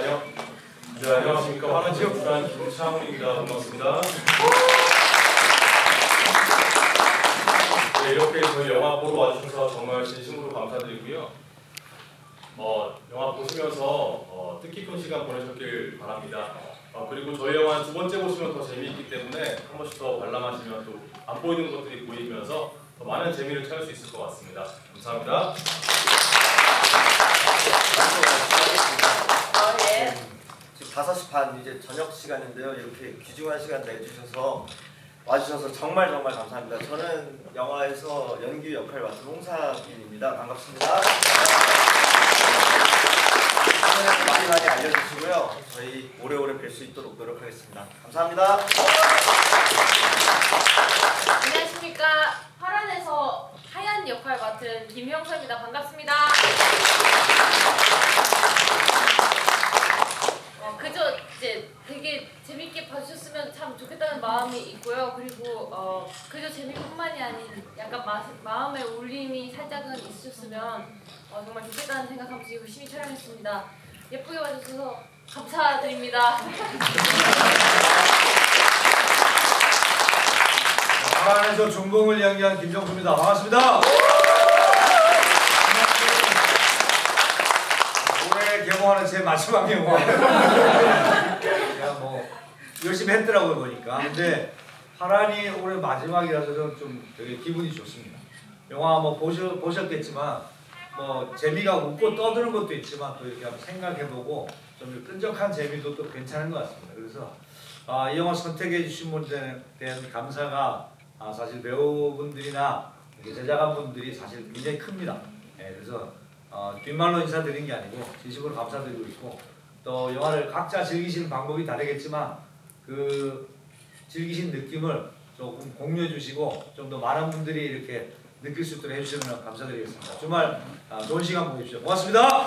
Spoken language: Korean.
안녕. 네, 안녕하십니까. 화는 체육단 김창훈입니다. 반갑습니다. 네, 이렇게 저희 영화 보러 와주셔서 정말 진심으로 감사드리고요. 어, 영화 보시면서 어, 뜻깊은 시간 보내셨길 바랍니다. 어, 그리고 저희 영화 두 번째 보시면 더 재미있기 때문에 한 번씩 더 관람하시면 또 안 보이는 것들이 보이면서 더 많은 재미를 찾을 수 있을 것 같습니다. 감사합니다. 아, 예. 지금 5시 반 이제 저녁 시간인데요. 이렇게 귀중한 시간 내주셔서 와주셔서 정말 정말 감사합니다. 저는 영화에서 연기 역할 맡은 홍사빈입니다. 반갑습니다. 많이 많이 알려주시고요. 저희 오래오래 뵐 수 있도록 노력하겠습니다. 감사합니다. 안녕하십니까. 파란에서 하얀 역할 맡은 김형서입니다. 반갑습니다. 어, 그저 이제 되게 봐주셨으면 참 좋겠다는 마음이 있고요. 그리고 어, 그저 재미뿐만이 아닌 약간 마, 마음의 울림이 살짝은 있으셨으면 어, 정말 좋겠다는 생각하면서 열심히 촬영했습니다. 예쁘게 봐주셔서 감사드립니다. 파란에서 중공을 연기한 김정수입니다. 반갑습니다. 올해 개봉하는 제 마지막 영화. 그냥 뭐 열심히 했더라고요 보니까. 근데 파란이 올해 마지막이라서 저는 좀 되게 기분이 좋습니다. 영화 뭐 보셔, 보셨겠지만 뭐 재미가 웃고 떠드는 것도 있지만 또 이렇게 한번 생각해보고 좀 끈적한 재미도 또 괜찮은 것 같습니다. 그래서 아, 이 영화 선택해 주신 분들에 대한 감사가 아, 사실 배우분들이나 제작한분들이 사실 굉장히 큽니다. 예, 그래서 어, 뒷말로 인사드린 게 아니고 진심으로 감사드리고 있고 또 영화를 각자 즐기시는 방법이 다르겠지만 그 즐기신 느낌을 조금 공유해 주시고 좀 더 많은 분들이 이렇게 느낄 수 있도록 해주시면 감사드리겠습니다. 주말 아, 좋은 시간 보내십시오. 고맙습니다.